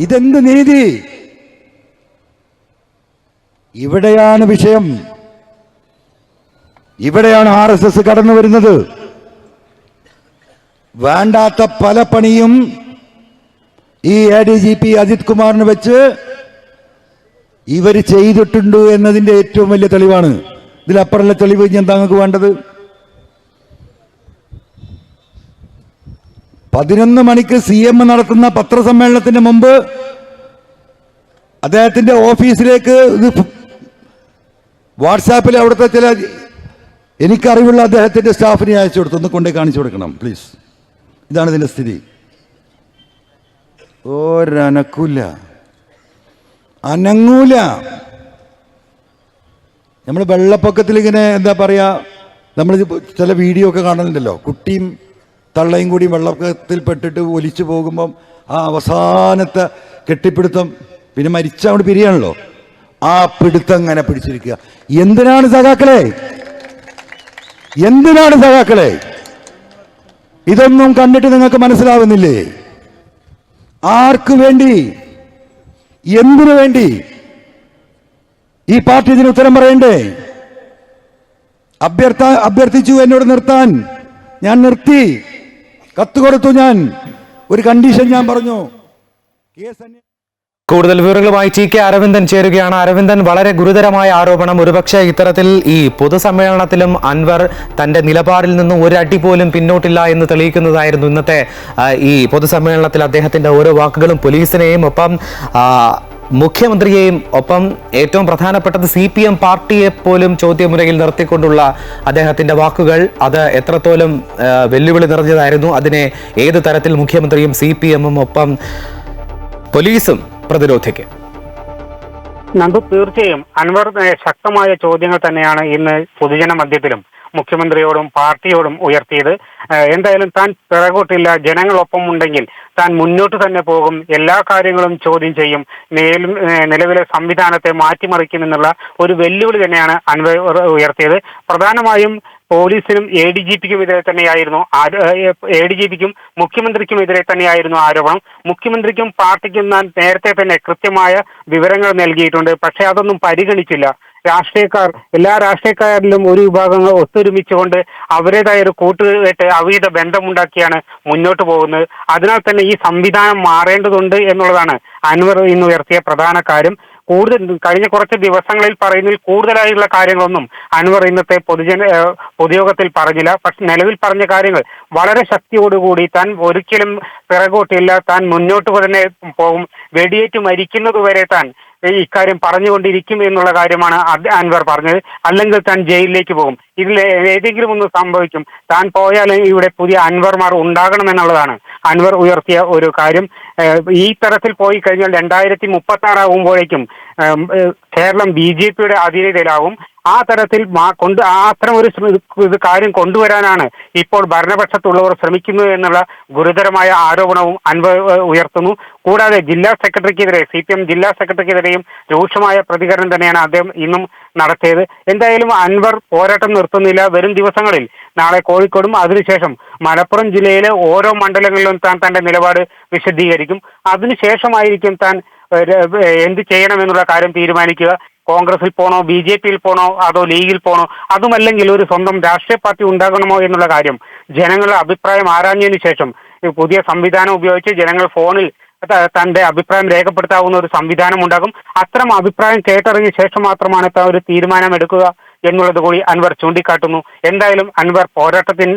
ഇതെന്ത് നീതി? ഇവിടെയാണ് വിഷയം. ഇവിടെയാണ് ആർ എസ് എസ് കടന്നു വരുന്നത്. വേണ്ടാത്ത പല പണിയും ഈ A D G P Ajith കുമാറിന് വെച്ച് ഇവർ ചെയ്തിട്ടുണ്ട് എന്നതിന്റെ ഏറ്റവും വലിയ തെളിവാണ്. ഇതിലപ്പുറമുള്ള തെളിവ് ഞാൻ താങ്കൾക്ക് വേണ്ടത്? പതിനൊന്ന് മണിക്ക് സി എം നടത്തുന്ന പത്രസമ്മേളനത്തിന് മുമ്പ് അദ്ദേഹത്തിന്റെ ഓഫീസിലേക്ക് ഇത് വാട്സാപ്പിൽ അവിടുത്തെ ചില എനിക്കറിവുള്ള അദ്ദേഹത്തിന്റെ സ്റ്റാഫിനെ അയച്ചു കൊടുത്തു. ഒന്ന് കൊണ്ടേ കാണിച്ചു കൊടുക്കണം പ്ലീസ് ഇതാണ് ഇതിന്റെ സ്ഥിതി. ഒരനക്കൂല. അനങ്ങൂല. നമ്മൾ വെള്ളപ്പൊക്കത്തിൽ ഇങ്ങനെ എന്താ പറയാ നമ്മൾ ചില വീഡിയോ ഒക്കെ കാണുന്നുണ്ടല്ലോ. കുട്ടിയും തള്ളയും കൂടി വെള്ളത്തിൽ പെട്ടിട്ട് ഒലിച്ചു പോകുമ്പം ആ അവസാനത്തെ കെട്ടിപ്പിടുത്തം പിന്നെ മരിച്ച അവിടെ പിരിയാണല്ലോ. ആ പിടുത്തം അങ്ങനെ പിടിച്ചിരിക്കുക. എന്തിനാണ് സഖാക്കളെ? എന്തിനാണ് സഖാക്കളെ? ഇതൊന്നും കണ്ടിട്ട് നിങ്ങൾക്ക് മനസ്സിലാവുന്നില്ലേ? ആർക്കു വേണ്ടി? എന്തിനു വേണ്ടി? ഈ പാർട്ടി ഇതിന് ഉത്തരം പറയണ്ടേ? അഭ്യർത്ഥ അഭ്യർത്ഥിച്ചു എന്നോട് നിർത്താൻ. ഞാൻ നിർത്തി. കത്ത് കൊടുത്തു ഞാൻ. ഒരു കണ്ടീഷൻ ഞാൻ പറഞ്ഞു. കൂടുതൽ വിവരങ്ങളുമായി ടി കെ അരവിന്ദൻ ചേരുകയാണ്. അരവിന്ദൻ വളരെ ഗുരുതരമായ ആരോപണം. ഒരുപക്ഷെ ഇത്തരത്തിൽ ഈ പൊതുസമ്മേളനത്തിലും അൻവർ തന്റെ നിലപാടിൽ നിന്നും ഒരടി പോലും പിന്നോട്ടില്ല എന്ന് തെളിയിക്കുന്നതായിരുന്നു ഇന്നത്തെ ഈ പൊതുസമ്മേളനത്തിൽ അദ്ദേഹത്തിന്റെ ഓരോ വാക്കുകളും പോലീസിനെയും ഒപ്പം മുഖ്യമന്ത്രിയെയും ഒപ്പം ഏറ്റവും പ്രധാനപ്പെട്ടത് സി പി എം പാർട്ടിയെ പോലും ചോദ്യമുറയിൽ നിർത്തിക്കൊണ്ടുള്ള അദ്ദേഹത്തിന്റെ വാക്കുകൾ. അത് എത്രത്തോളം വെല്ലുവിളി നിറഞ്ഞതായിരുന്നു. അതിനെ ഏത് തരത്തിൽ മുഖ്യമന്ത്രിയും സി പി എമ്മും ഒപ്പം പോലീസും പ്രതിരോധിക്കും? നന്ദു തീർച്ചയായും. അൻവർ ശക്തമായ ചോദ്യങ്ങൾ തന്നെയാണ് ഇന്ന് പൊതുജന മധ്യത്തിലും മുഖ്യമന്ത്രിയോടും പാർട്ടിയോടും ഉയർത്തിയത്. എന്തായാലും താൻ പിറകോട്ടില്ല. ജനങ്ങളൊപ്പം ഉണ്ടെങ്കിൽ താൻ മുന്നോട്ട് തന്നെ പോകും. എല്ലാ കാര്യങ്ങളും ചോദ്യം ചെയ്യും. നിലവിലെ സംവിധാനത്തെ മാറ്റിമറിക്കുമെന്നുള്ള ഒരു വെല്ലുവിളി തന്നെയാണ് അൻവർ ഉയർത്തിയത്. പ്രധാനമായും പോലീസിനും എ ഡി ജി പിക്കും എതിരെ തന്നെയായിരുന്നു എ ഡി ജി പിക്കും മുഖ്യമന്ത്രിക്കും എതിരെ തന്നെയായിരുന്നു ആരോപണം. മുഖ്യമന്ത്രിക്കും പാർട്ടിക്കും ഞാൻ നേരത്തെ തന്നെ കൃത്യമായ വിവരങ്ങൾ നൽകിയിട്ടുണ്ട്. പക്ഷെ അതൊന്നും പരിഗണിച്ചില്ല. രാഷ്ട്രീയക്കാർ എല്ലാ രാഷ്ട്രീയക്കാരിലും ഒരു വിഭാഗങ്ങൾ ഒത്തൊരുമിച്ചുകൊണ്ട് അവരുടേതായ ഒരു കൂട്ടുകെട്ട് അവയുടെ ബന്ധമുണ്ടാക്കിയാണ് മുന്നോട്ട് പോകുന്നത്. അതിനാൽ തന്നെ ഈ സംവിധാനം മാറേണ്ടതുണ്ട് എന്നുള്ളതാണ് അൻവർ ഇന്ന് ഉയർത്തിയ പ്രധാന കാര്യം. കൂടുതൽ കഴിഞ്ഞ കുറച്ച് ദിവസങ്ങളിൽ പറയുന്നതിൽ കൂടുതലായുള്ള കാര്യങ്ങളൊന്നും അൻവർ ഇന്നത്തെ പൊതുജന പൊതുയോഗത്തിൽ പറഞ്ഞില്ല. പക്ഷെ നിലവിൽ പറഞ്ഞ കാര്യങ്ങൾ വളരെ ശക്തിയോടുകൂടി താൻ ഒരിക്കലും പിറകോട്ടില്ല. താൻ മുന്നോട്ട് തന്നെ പോകും. വെടിയേറ്റ് മരിക്കുന്നതുവരെ താൻ ഈ ഇക്കാര്യം പറഞ്ഞുകൊണ്ടിരിക്കും എന്നുള്ള കാര്യമാണ് അൻവർ പറഞ്ഞത്. അല്ലെങ്കിൽ താൻ ജയിലിലേക്ക് പോകും. ഇതിൽ ഏതെങ്കിലും ഒന്ന് സംഭവിക്കും. താൻ പോയാൽ ഇവിടെ പുതിയ അൻവർമാർ ഉണ്ടാകണമെന്നുള്ളതാണ് അൻവർ ഉയർത്തിയ ഒരു കാര്യം. ഈ തരത്തിൽ പോയി കഴിഞ്ഞാൽ രണ്ടായിരത്തി മുപ്പത്തി ആറാകുമ്പോഴേക്കും കേരളം ബി ജെ പിയുടെ അധീനതയിലാവും ആ തരത്തിൽ കൊണ്ട് അത്തരം ഒരു ഇത് കാര്യം കൊണ്ടുവരാനാണ് ഇപ്പോൾ ഭരണപക്ഷത്തുള്ളവർ ശ്രമിക്കുന്നത് എന്നുള്ള ഗുരുതരമായ ആരോപണവും അൻവ ഉയർത്തുന്നു. കൂടാതെ ജില്ലാ സെക്രട്ടറിക്കെതിരെ സി പി എം ജില്ലാ സെക്രട്ടറിക്കെതിരെയും രൂക്ഷമായ പ്രതികരണം തന്നെയാണ് അദ്ദേഹം ഇന്നും നടത്തിയത്. എന്തായാലും അൻവർ പോരാട്ടം നിർത്തുന്നില്ല. വരും ദിവസങ്ങളിൽ നാളെ കോഴിക്കോടും അതിനുശേഷം മലപ്പുറം ജില്ലയിലെ ഓരോ മണ്ഡലങ്ങളിലും താൻ തന്റെ നിലപാട് വിശദീകരിക്കും. അതിനുശേഷമായിരിക്കും താൻ എന്ത് ചെയ്യണമെന്നുള്ള കാര്യം തീരുമാനിക്കുക. കോൺഗ്രസിൽ പോണോ ബി ജെ പിയിൽ പോണോ അതോ ലീഗിൽ പോണോ അതുമല്ലെങ്കിൽ ഒരു സ്വന്തം രാഷ്ട്രീയ പാർട്ടി ഉണ്ടാകണമോ എന്നുള്ള കാര്യം. ജനങ്ങളുടെ അഭിപ്രായം ആരാഞ്ഞതിനു ശേഷം പുതിയ സംവിധാനം ഉപയോഗിച്ച് ജനങ്ങൾ ഫോണിൽ തന്റെ അഭിപ്രായം രേഖപ്പെടുത്താവുന്ന ഒരു സംവിധാനം ഉണ്ടാകും. അത്തരം അഭിപ്രായം കേട്ടറിഞ്ഞ ശേഷം മാത്രമാണ് താൻ ഒരു തീരുമാനം എടുക്കുക എന്നുള്ളത് കൂടി അൻവർ ചൂണ്ടിക്കാട്ടുന്നു. എന്തായാലും അൻവർ പോരാട്ടത്തിൽ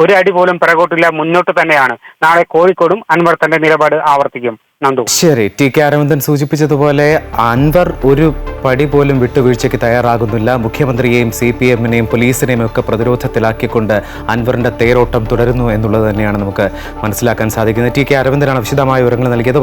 ഒരു അടി പോലും പിറകോട്ടില്ല മുന്നോട്ട് തന്നെയാണ്. നാളെ കോഴിക്കോടും അൻവർ തന്റെ നിലപാട് ആവർത്തിക്കും. നന്ദു. ശരി ടി കെ അരവിന്ദൻ സൂചിപ്പിച്ചതുപോലെ അൻവർ ഒരു പടി പോലും വിട്ടുവീഴ്ചയ്ക്ക് തയ്യാറാകുന്നില്ല. മുഖ്യമന്ത്രിയെയും സി പി എമ്മിനെയും പോലീസിനെയും ഒക്കെ പ്രതിരോധത്തിലാക്കിക്കൊണ്ട് അൻവറിന്റെ തേരോട്ടം തുടരുന്നു എന്നുള്ളത് തന്നെയാണ് നമുക്ക് മനസ്സിലാക്കാൻ സാധിക്കുന്നത്. ടി കെ അരവിന്ദനാണ് വിശദമായ വിവരങ്ങൾ നൽകിയത്.